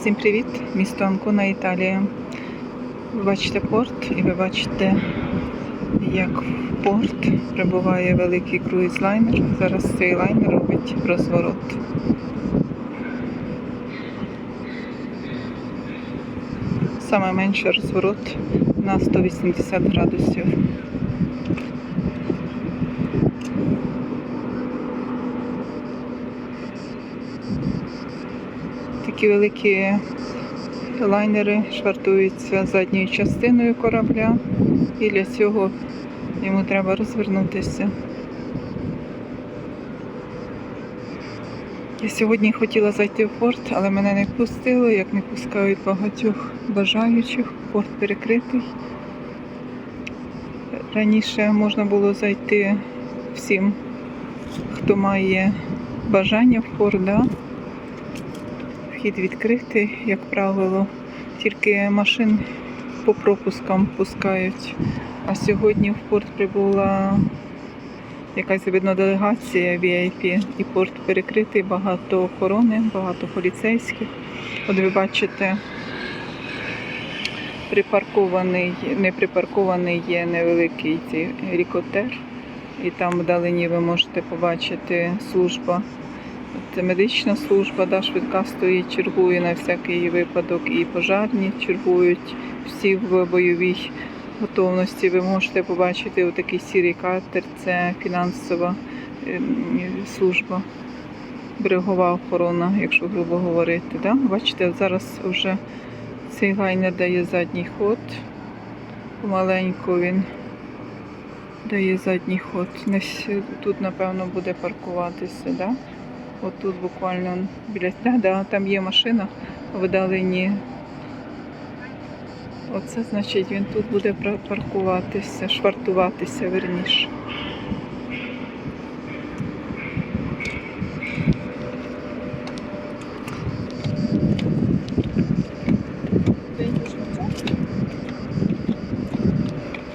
Всім привіт! Місто Анкона, Італія. Ви бачите порт і ви бачите, як в порт прибуває великий круїз-лайнер. Зараз цей лайнер робить розворот. Саме менший розворот на 180 градусів. Такі великі лайнери швартуються задньою частиною корабля, і для цього йому треба розвернутися. Я сьогодні хотіла зайти в порт, але мене не пустили, як не пускають багатьох бажаючих. Порт перекритий. Раніше можна було зайти всім, хто має бажання в порт, да? Вхід відкритий, як правило, тільки машин по пропускам пускають. А сьогодні в порт прибула якась видно делегація VIP і порт перекритий, багато охорони, багато поліцейських. От ви бачите, припаркований, не припаркований є невеликий цей рікотер. І там вдалині ви можете побачити служба це медична служба, да, швидка стоїть, чергує на всякий випадок, і пожарні чергують всі в бойовій готовності. Ви можете побачити отакий сірий катер, це фінансова ем, служба, берегова охорона, якщо грубо говорити. Да? Бачите, зараз вже цей лайнер дає задній ход. Помаленьку він дає задній ход. Тут, напевно, буде паркуватися. Да? От тут буквально біля да, там є машина видалені. Оце значить він тут буде паркуватися, швартуватися верніше.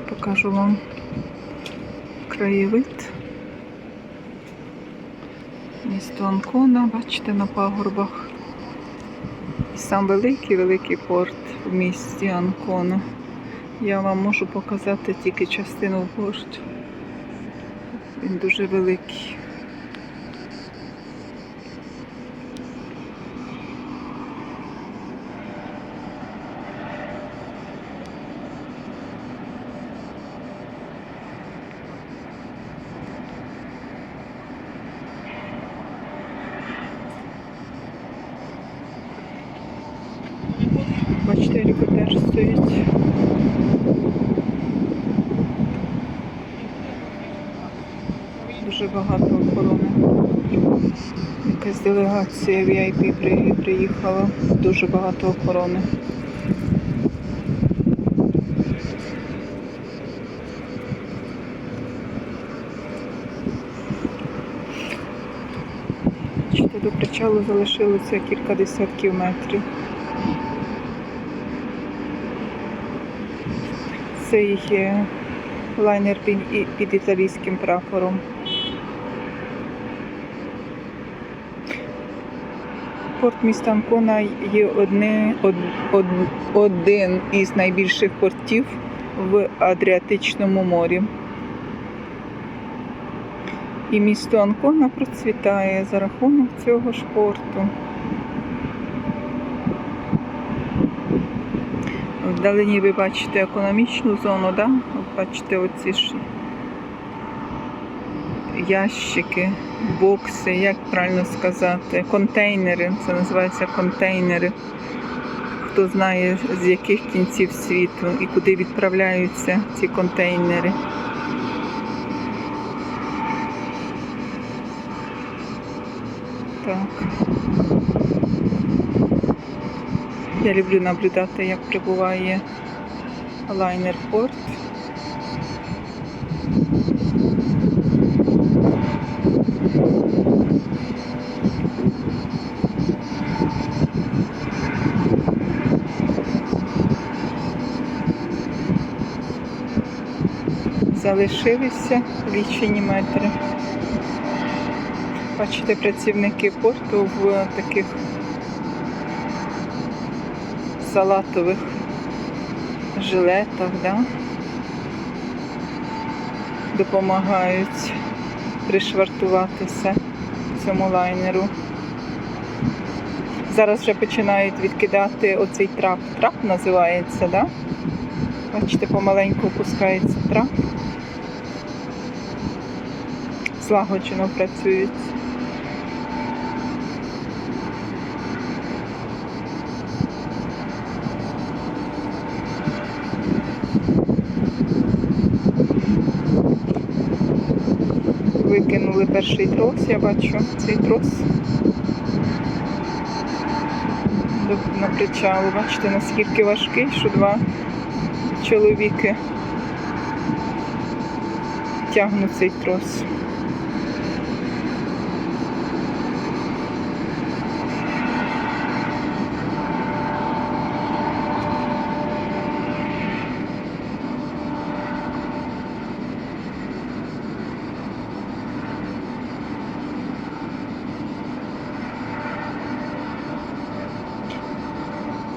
Покажу вам краєвид. Місто Анкона, бачите, на пагорбах. І сам великий великий порт в місті Анкона. Я вам можу показати тільки частину порту. Він дуже великий. Бачите, гелікоптер стоїть. Дуже багато охорони. Якась делегація VIP при- приїхала. Дуже багато охорони. Бачите, до причалу залишилося кілька десятків метрів. Це є лайнер під італійським прапором. Порт міста Анкона є одне, од, од, один із найбільших портів в Адріатичному морі. І місто Анкона процвітає за рахунок цього ж порту. Вдалині ви бачите економічну зону, да? Бачите оці ж ящики, бокси, як правильно сказати, контейнери. Це називається контейнери. Хто знає з яких кінців світу і куди відправляються ці контейнери. Так. Я люблю наблюдати, як прибуває лайнер порт. Залишилися лічені метри. Бачите, працівники порту в таких салатових жилетах, да? допомагають пришвартуватися цьому лайнеру. Зараз вже починають відкидати оцей трап. Трап називається, да? Бачите, помаленьку опускається трап. Злагоджено працюють. Викинули перший трос, я бачу цей трос. На причалу. Бачите, наскільки важкий, що два чоловіки тягнуть цей трос.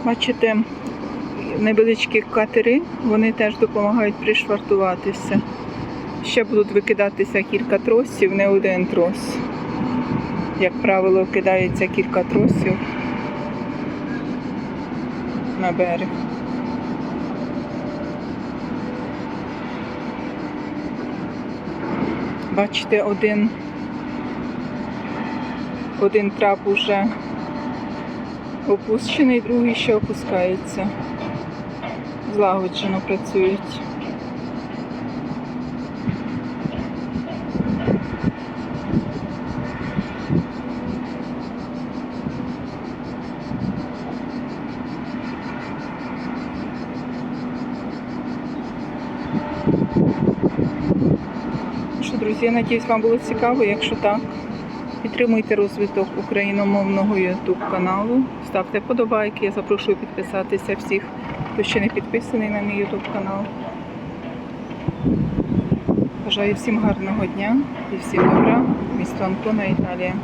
Бачите, невеличкі катери, вони теж допомагають пришвартуватися. Ще будуть викидатися кілька тросів, не один трос. Як правило, кидається кілька тросів на берег. Бачите, один, один трап уже опущений, другий ще опускається. Злагоджено працюють. Що, друзі, я надіюсь, вам було цікаво. Якщо так, підтримуйте розвиток україномовного YouTube каналу. Ставте вподобайки. Я запрошую підписатися всіх, хто ще не підписаний на мій YouTube канал. Бажаю всім гарного дня і всім добра. Місто Антона, Італія.